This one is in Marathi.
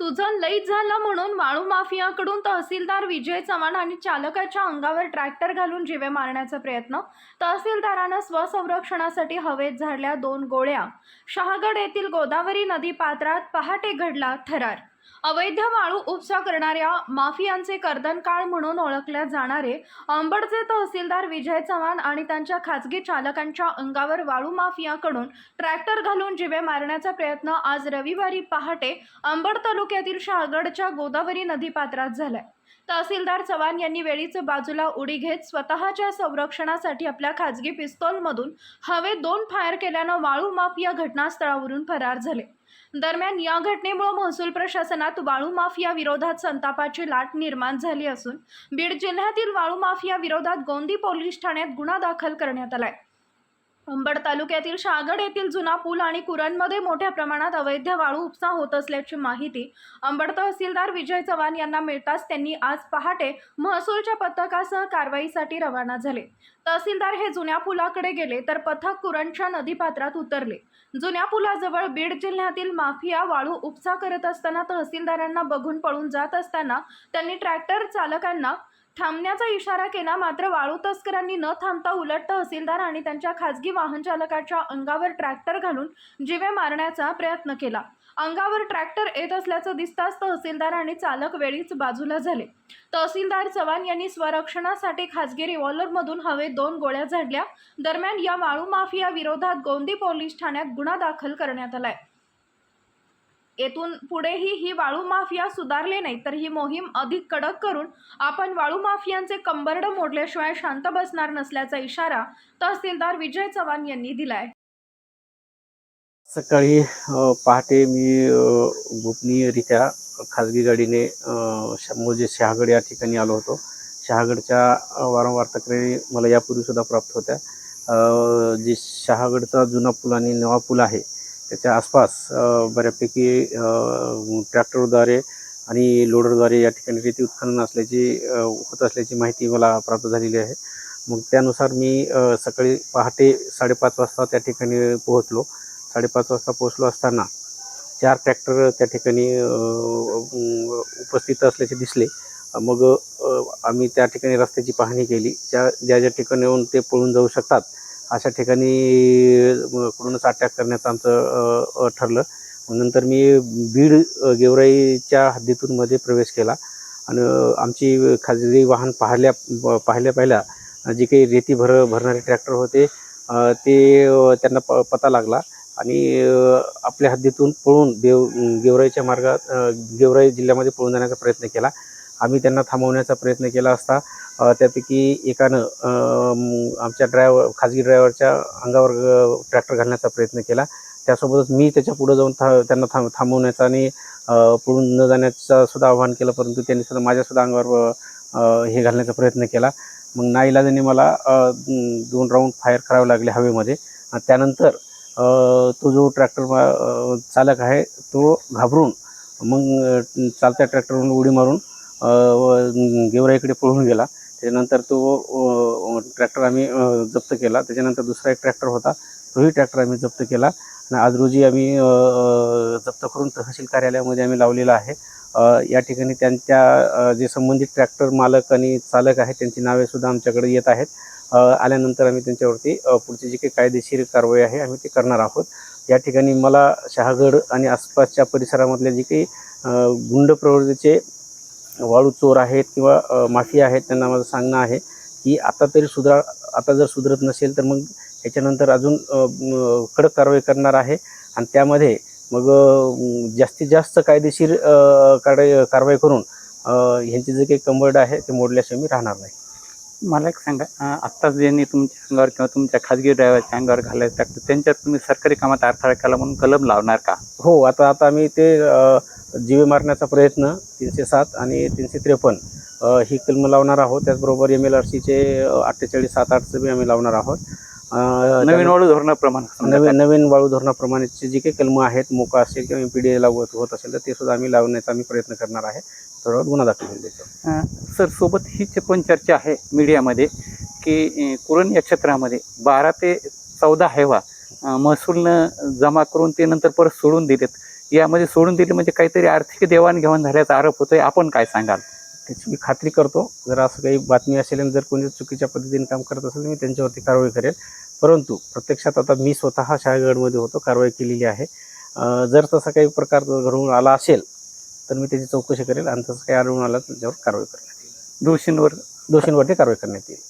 तुझं लईत झालं म्हणून वाळू माफियाकडून तहसीलदार विजय चव्हाण आणि चालकाच्या अंगावर ट्रॅक्टर घालून जिवे मारण्याचा प्रयत्न. तहसीलदारानं स्वसंरक्षणासाठी हवेत झाडल्या दोन गोळ्या. शहागड येथील गोदावरी नदी पात्रात पहाटे घडला थरार. अवैध वाळू उपसा करणाऱ्या माफियांचे कर्दनकाळ म्हणून ओळखल्या जाणारे अंबडचे तहसीलदार विजय चव्हाण आणि त्यांच्या खाजगी चालकांच्या अंगावर वाळू माफियाकडून ट्रॅक्टर घालून जिवे मारण्याचा प्रयत्न आज रविवारी पहाटे अंबड तालुक्यातील शहागडच्या गोदावरी नदीपात्रात झालाय. तहसीलदार चव्हाण यांनी वेळीच बाजूला उडी घेत स्वतःच्या संरक्षणासाठी आपल्या खाजगी पिस्तोलमधून हवेत दोन फायर केल्यानं वाळू माफिया घटनास्थळावरून फरार झाले. दरम्यान या घटनेमुळे महसूल प्रशासनात वाळू माफिया विरोधात संतापाची लाट निर्माण झाली असून बीड जिल्ह्यातील वाळू माफिया विरोधात गोंदी पोलीस ठाण्यात गुन्हा दाखल करण्यात आलाय. अंबड तालुक्यातील शागड येथील जुना पूल आणि कुरणमध्ये मोठ्या प्रमाणात अवैध वाळू उपसा होत असल्याची माहिती अंबड तहसीलदार विजय चव्हाण यांना मिळताच त्यांनी आज पहाटे महसूलच्या पथकासह कारवाईसाठी रवाना झाले. तहसीलदार हे जुन्या पुलाकडे गेले तर पथक कुरणच्या नदीपात्रात उतरले. जुन्या पुलाजवळ बीड जिल्ह्यातील माफिया वाळू उपसा करत असताना तहसीलदारांना बघून पळून जात असताना त्यांनी ट्रॅक्टर चालकांना थांबण्याचा इशारा केला मात्र वाळू तस्करांनी न थांबता उलट तहसीलदार आणि त्यांच्या खाजगी वाहन चालकाच्या अंगावर ट्रॅक्टर घालून जिवे मारण्याचा प्रयत्न केला. अंगावर ट्रॅक्टर येत असल्याचं दिसताच तहसीलदार आणि चालक वेळीच बाजूला झाले. तहसीलदार चव्हाण यांनी स्वरक्षणासाठी खाजगी रिव्हॉल्वरमधून हवेत दोन गोळ्या झाडल्या. दरम्यान या वाळू माफिया विरोधात गोंदी पोलीस ठाण्यात गुन्हा दाखल करण्यात आलाय. येथून पुढेही ही वाळू माफिया सुधारले नाही तर ही मोहीम अधिक कडक करून आपण वाळू माफियांचे कंबरड मोडल्याशिवाय शांत बसणार नसल्याचा इशारा तहसीलदार विजय चव्हाण यांनी दिलाय. सकाळी पहाटे मी गोपनीयरित्या खाजगी गाडीने म्हणजे शहागड या ठिकाणी आलो होतो. शहागडच्या वारंवार तक्रारी मला यापूर्वीसुद्धा प्राप्त होत्या. जे शहागडचा जुना पूल आणि नवा पूल आहे त्याच्या आसपास बऱ्यापैकी ट्रॅक्टरद्वारे आणि लोडरद्वारे या ठिकाणी रेती उत्खनन असल्याची होत असल्याची माहिती मला प्राप्त झालेली आहे. मग त्यानुसार मी सकाळी पहाटे साडेपाच वाजता त्या ठिकाणी पोहोचलो. साडेपाच वाजता पोहोचलो असताना चार ट्रॅक्टर त्या ठिकाणी उपस्थित असल्याचे दिसले. मग आम्ही त्या ठिकाणी रस्त्याची पाहणी केली. ज्या ज्या ज्या ठिकाणी येऊन ते पळून जाऊ शकतात अशा ठिकाणी कडूनच अटॅक करण्याचं आमचं ठरलं. नंतर मी बीड गेवराईच्या हद्दीतून मध्ये प्रवेश केला. आणि आमची खाजगी वाहन पाहिल्या पाहिल्या पाहिल्या जे काही रेती भर भरणारे ट्रॅक्टर होते ते त्यांना प पता लागला. आणि आपल्या हद्दीतून पळून देव गेवराईच्या मार्गात गेवराई जिल्ह्यामध्ये पळून जाण्याचा प्रयत्न केला. आम्ही त्यांना थांबवण्याचा प्रयत्न केला असता. त्यापैकी एकानं आमच्या ड्रायव्हर खाजगी ड्रायव्हरच्या अंगावर ट्रॅक्टर घालण्याचा प्रयत्न केला. त्यासोबतच मी त्याच्या पुढं जाऊन था त्यांना थांब थांबवण्याचा आणि पुढून पळून न जाण्याचा सुद्धा आव्हान केलं परंतु त्यांनी सुद्धा माझ्यासुद्धा अंगावर हे घालण्याचा प्रयत्न केला. मग नाईलाजाने मला दोन राऊंड फायर करावे लागले हवेमध्ये. आणि त्यानंतर तो जो ट्रॅक्टर चालक आहे तो घाबरून मग चालत्या ट्रॅक्टरवरून उडी मारून व गेवराईकडे पळून गेला. त्याच्यानंतर तो ट्रॅक्टर आम्ही जप्त केला. त्याच्यानंतर दुसरा एक ट्रॅक्टर होता. तोही ट्रॅक्टर आम्ही जप्त केला. आणि आज रोजी आम्ही जप्त करून तहसील कार्यालयामध्ये आम्ही लावलेला आहे. या ठिकाणी त्यांच्या जे संबंधित ट्रॅक्टर मालक आणि चालक आहेत त्यांची नावेसुद्धा आमच्याकडे येत आहेत. आल्यानंतर आम्ही त्यांच्यावरती पुढची जी काही कायदेशीर कारवाई आहे आम्ही ती करणार आहोत. या ठिकाणी मला शहागड आणि आसपासच्या परिसरामधल्या जी काही गुंड प्रवृत्तीचे वाळू चोर आहेत किंवा माफिया आहेत त्यांना माझं सांगणं आहे की आता तरी सुधरा आता जर सुधरत नसेल तर मग याच्यानंतर अजून कडक कारवाई करणार आहे आणि त्यामध्ये मग जास्तीत जास्त कायदेशीर अ, कारवाई कारवाई करून ह्यांचे जे काही कंबर्ड आहे ते मोडल्याशिवाय मी राहणार नाही. मला एक सांगा आत्ताच ज्यांनी तुमच्या अंगावर किंवा तुमच्या खाजगी ड्रायव्हरच्या अंगावर घालायचं टाकतं त्यांच्यात तुम्ही सरकारी कामात अडथळा केला म्हणून कलम लावणार का? हो आता आता आम्ही ते जीवे मारण्याचा प्रयत्न तीनशे सात आणि तीनशे त्रेपन्न ही कलम लावणार आहोत. त्याचबरोबर एम एल आर सीचे अठ्ठेचाळीस सात आठचं बी आम्ही लावणार आहोत. नवीन वाळू धोरणाप्रमाणे नवीन नवीन वाळू धोरणाप्रमाणेचे जे काही कलमं आहेत मोका असेल किंवा एम पी डी ए लागू होत असेल तर ते सुद्धा आम्ही लावण्याचा आम्ही प्रयत्न करणार आहे. तर गुन्हा दाखल होईल त्याच्यावर. सर सोबत हीच पण चर्चा आहे मीडियामध्ये की कुरण या क्षेत्रामध्ये बारा ते चौदा हैवा महसूलनं जमा करून ते नंतर परत सोडून दिलेत. यामध्ये सोडून दिली म्हणजे काहीतरी आर्थिक देवाणघेवाण झाल्याचा आरोप होतोय. आपण काय सांगाल? त्याची मी खात्री करतो. जर असं काही बातमी असेल आणि जर कोणी चुकीच्या पद्धतीने काम करत असेल तर मी त्यांच्यावरती कारवाई करेल. परंतु प्रत्यक्षात आता मी स्वतः शहागडमध्ये होतो कारवाई केलेली आहे. जर तसा काही प्रकार घडून आला असेल तर मी त्याची चौकशी करेल आणि तसं काही आढळून आलं तर त्याच्यावर कारवाई करण्यात येईल. दोषींवर? दोषींवरती कारवाई करण्यात येईल.